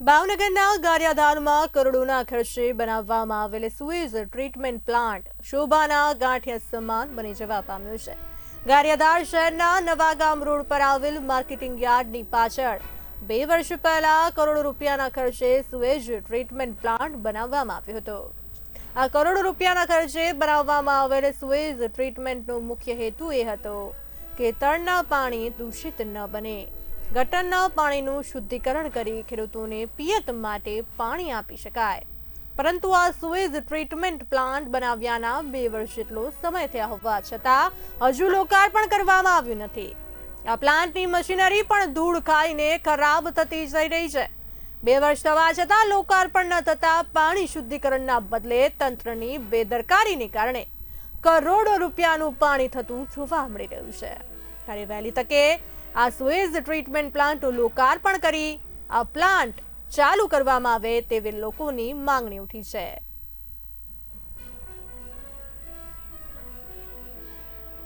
ભાવનગરના ગારિયાધારમાં કરોડોના ખર્ચે બનાવવામાં આવેલ સુએઝ ટ્રીટમેન્ટ પ્લાન્ટ શોભાના ગાંઠિયા સમાન બની જવા પામ્યો છે. ગારિયાધાર શહેરના નવાગામ રોડ પર આવેલ માર્કેટિંગ યાર્ડની પાછળ બે વર્ષ પહેલા કરોડો રૂપિયાના ખર્ચે સુએઝ ટ્રીટમેન્ટ પ્લાન્ટ બનાવવામાં આવ્યો હતો. આ કરોડો રૂપિયાના ખર્ચે બનાવવામાં આવેલ સુએઝ ટ્રીટમેન્ટનો મુખ્ય હેતુ એ હતો કે તળના પાણી દૂષિત ન બને. ગટરના પાણીનું શુદ્ધિકરણ કરી ખેડૂતોને પિયત માટે પાણી આપી શકાય. પરંતુ આ સુએજ ટ્રીટમેન્ટ પ્લાન્ટ બનાવ્યાના બે વર્ષ જેટલો સમય થયા હોવા છતાં હજુ લોકાર્પણ કરવામાં આવ્યું નથી. આ પ્લાન્ટની મશીનરી પણ ધૂળ ખાઈને ખરાબ થતી જઈ રહી છે. બે વર્ષ થવા છતાં લોકાર્પણ ન થતા પાણી શુદ્ધિકરણના બદલે તંત્રની બેદરકારીને કારણે કરોડો રૂપિયાનું પાણી થતું જોવા મળી રહ્યું છે. ત્યારે વહેલી તકે આ સુએઝ ટ્રીટમેન્ટ પ્લાન્ટનું લોકાર્પણ કરી આ પ્લાન્ટ ચાલુ કરવામાં આવે તેવી લોકોની માંગણી ઉઠી છે.